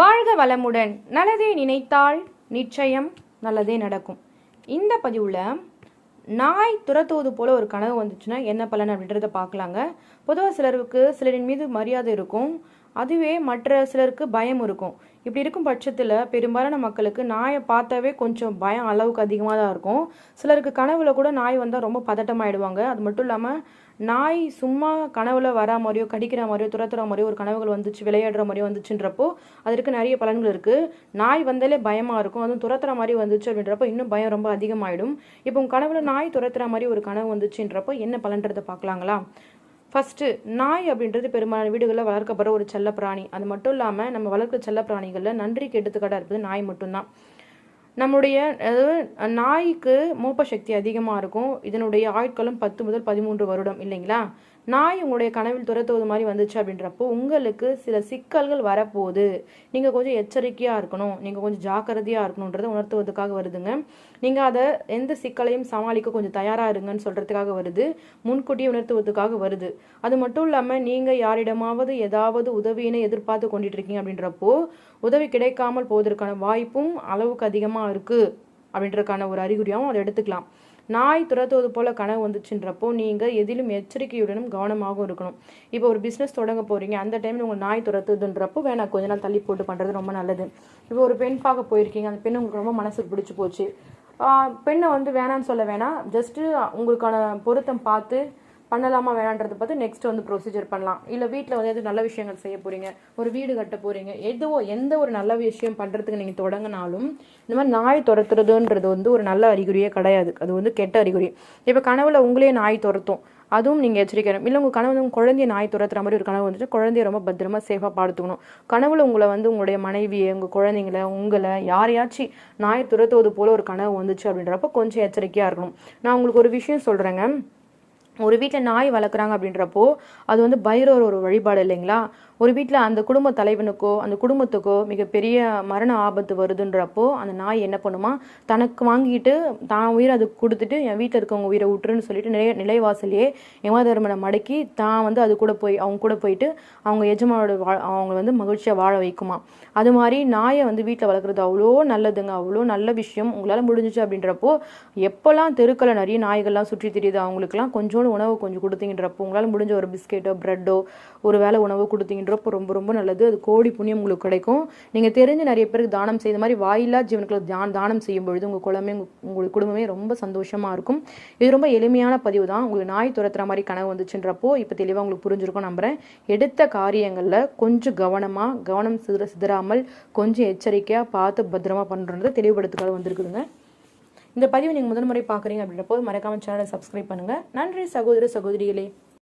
வாழ்க வளமுடன். நல்லதே நினைத்தால் நிச்சயம் நல்லதே நடக்கும். இந்த பதிவில் நாய் துரத்துவது போல ஒரு கனவு வந்துச்சுன்னா என்ன பலன் அப்படின்றத பார்க்கலாங்க. பொதுவாக சிலருக்கு சிலரின் மீது மரியாதை இருக்கும். அதுவே மற்ற சிலருக்கு பயம் இருக்கும். இப்படி இருக்கும் பட்சத்தில் பெரும்பாலான மக்களுக்கு நாயை பார்த்தாவே கொஞ்சம் பயம் அளவுக்கு அதிகமாக தான் இருக்கும். சிலருக்கு கனவுல கூட நாய் வந்தால் ரொம்ப பதட்டமாயிடுவாங்க. அது மட்டும் இல்லாமல் நாய் சும்மா கனவுல வரா மாதிரியோ கடிக்கிற மாதிரியோ துரத்துற மாதிரியோ ஒரு கனவுகள் வந்துச்சு விளையாடுற மாதிரியோ வந்துச்சுன்றப்போ அதற்கு நிறைய பலன்கள் இருக்குது நாய் வந்தாலே பயமாக இருக்கும். அதுவும் துரத்துற மாதிரி வந்துச்சு அப்படின்றப்போ இன்னும் பயம் ரொம்ப அதிகமாயிடும். இப்போ உங்கள் கனவுல நாய் துரத்துற மாதிரி ஒரு கனவு வந்துச்சுன்றப்போ என்ன பலன்றதை பார்க்கலாங்களா? ஃபஸ்ட்டு நாய் அப்படின்றது பெரும்பாலான வீடுகளில் வளர்க்கப்படுற ஒரு செல்லப்பிராணி. அது மட்டும் இல்லாமல் நம்ம வளர்க்குற செல்லப்பிராணிகளில் நன்றிக்கு எடுத்துக்காட்டாக இருப்பது நாய் மட்டும்தான். நம்முடைய அதாவது நாய்க்கு மூப்ப சக்தி அதிகமாக இருக்கும். இதனுடைய ஆட்களும் பத்து முதல் பதிமூன்று வருடம் இல்லைங்களா? நாய் உங்களுடைய கனவில் துரத்துவது மாதிரி வந்துச்சு அப்படின்றப்போ உங்களுக்கு சில சிக்கல்கள் வரப்போகுது. நீங்கள் கொஞ்சம் எச்சரிக்கையாக இருக்கணும். நீங்கள் கொஞ்சம் ஜாக்கிரதையாக இருக்கணுன்றதை உணர்த்துவதற்காக வருதுங்க. நீங்கள் அதை எந்த சிக்கலையும் சமாளிக்க கொஞ்சம் தயாராக இருங்கன்னு சொல்கிறதுக்காக வருது. முன்கூட்டியே உணர்த்துவதற்காக வருது. அது மட்டும் இல்லாமல் நீங்கள் யாரிடமாவது ஏதாவது உதவியினை எதிர்பார்த்து கொண்டுட்டு இருக்கீங்க அப்படின்றப்போ உதவி கிடைக்காமல் போவதற்கான வாய்ப்பும் அளவுக்கு அதிகமாக இருக்குது அப்படின்றதுக்கான ஒரு அறிகுறியாகவும் அதை எடுத்துக்கலாம். நாய் துரத்துவது போல கனவு வந்துச்சுன்றப்போ நீங்கள் எதிலும் எச்சரிக்கையுடனும் கவனமாகவும் இருக்கணும். இப்போ ஒரு பிஸ்னஸ் தொடங்க போகிறீங்க அந்த டைமில் உங்கள் நாய் துரத்துதுன்றப்போ வேணாம். கொஞ்ச நாள் தள்ளி போட்டு பண்ணுறது ரொம்ப நல்லது. இப்போ ஒரு பெண் பார்க்க போயிருக்கீங்க. அந்த பெண் உங்களுக்கு ரொம்ப மனசுக்கு பிடிச்சி போச்சு. பெண்ணை வந்து வேணான்னு சொல்ல வேணாம். ஜஸ்ட்டு உங்களுக்கான பொருத்தம் பார்த்து பண்ணலாமா வேணான்றதை பார்த்து நெக்ஸ்ட் வந்து ப்ரொசீஜர் பண்ணலாம். இல்லை வீட்டில் வந்து எதுவும் நல்ல விஷயங்கள் செய்ய போகிறீங்க ஒரு வீடு கட்ட போகிறீங்க எதுவோ எந்த ஒரு நல்ல விஷயம் பண்ணுறதுக்கு நீங்கள் தொடங்கினாலும் இந்த மாதிரி நாய் துரத்துறதுன்றது வந்து ஒரு நல்ல அறிகுறியே கிடையாது. அது வந்து கெட்ட அறிகுறி. இப்போ கனவுல உங்களே நாய் துரத்தும். அதுவும் நீங்கள் எச்சரிக்கணும். இல்லை உங்கள் கனவு உங்கள் குழந்தைய நாய் துரத்துற மாதிரி ஒரு கனவு வந்துட்டு குழந்தைய ரொம்ப பத்திரமா சேஃபாக பார்த்துக்கணும் கனவுல உங்களை வந்து உங்களுடைய மனைவியை உங்கள் குழந்தைங்கள உங்களை யாரையாச்சும் நாய் துரத்துவது போல ஒரு கனவு வந்துச்சு அப்படின்றப்ப கொஞ்சம் எச்சரிக்கையாக இருக்கணும். நான் உங்களுக்கு ஒரு விஷயம் சொல்கிறேங்க ஒரு வீட்டில் நாய் வளர்க்குறாங்க அப்படின்றப்போ அது வந்து பைரவர் ஒரு வழிபாடு இல்லைங்களா? ஒரு வீட்டில் அந்த குடும்ப தலைவனுக்கோ அந்த குடும்பத்துக்கோ மிகப்பெரிய மரண ஆபத்து வருதுன்றப்போ அந்த நாய் என்ன பண்ணுமா? தனக்கு வாங்கிட்டு தான் உயிரை அதுக்கு கொடுத்துட்டு என் வீட்டில் இருக்கவங்க உயிரை விட்டுருன்னு சொல்லிட்டு நிலை நிலைவாசலையே யமதர்மனை மடக்கி தான் வந்து அது கூட போய் அவங்க கூட போயிட்டு அவங்க எஜமானோட வா அவங்க வந்து மகிழ்ச்சியாக வாழ வைக்குமா? அது மாதிரி நாயை வந்து வீட்டில் வளர்க்குறது அவ்வளோ நல்லதுங்க. அவ்வளோ நல்ல விஷயம். உங்களால் முடிஞ்சிச்சு அப்படின்றப்போ எப்போல்லாம் தெருக்களில் நிறைய நாய்கள்லாம் சுற்றி தெரியுது அவங்களுக்குலாம் கொஞ்சம் கொஞ்சோண்டு உணவு கொஞ்சம் கொடுத்தீங்கன்றப்போ உங்களால் முடிஞ்ச ஒரு பிஸ்கெட்டோ ப்ரெட்டோ ஒரு வேளை உணவு கொடுத்தீங்கன்றப்போ ரொம்ப ரொம்ப நல்லது. அது கோடி புண்ணியம் உங்களுக்கு கிடைக்கும். நீங்கள் தெரிஞ்சு நிறைய பேருக்கு தானம் செய்த மாதிரி வாயில்லா ஜீவனுக்கு தான தானம் செய்யும் பொழுது உங்கள் குலமே உங்கள் குடும்பமே ரொம்ப சந்தோஷமாக இருக்கும். இது ரொம்ப எளிமையான பதிவு தான். உங்களுக்கு நாய் துரத்துற மாதிரி கனவு வந்துச்சுன்றப்போ இப்போ தெளிவாக உங்களுக்கு புரிஞ்சிருக்கும் நம்புகிறேன் எடுத்த காரியங்களில் கொஞ்சம் கவனமாக கவனம் சிதற சிதறாமல் கொஞ்சம் எச்சரிக்கையாக பார்த்து பத்திரமா பண்ணுறது தெளிவுபடுத்துக்காக வந்திருக்குதுங்க. இந்த பதிவை நீங்கள் முதல் முறை பார்க்குறீங்க அப்படின்றப்போ மறக்காம சேனலை சப்ஸ்கிரைப் பண்ணுங்கள் நன்றி சகோதர சகோதரிகளே.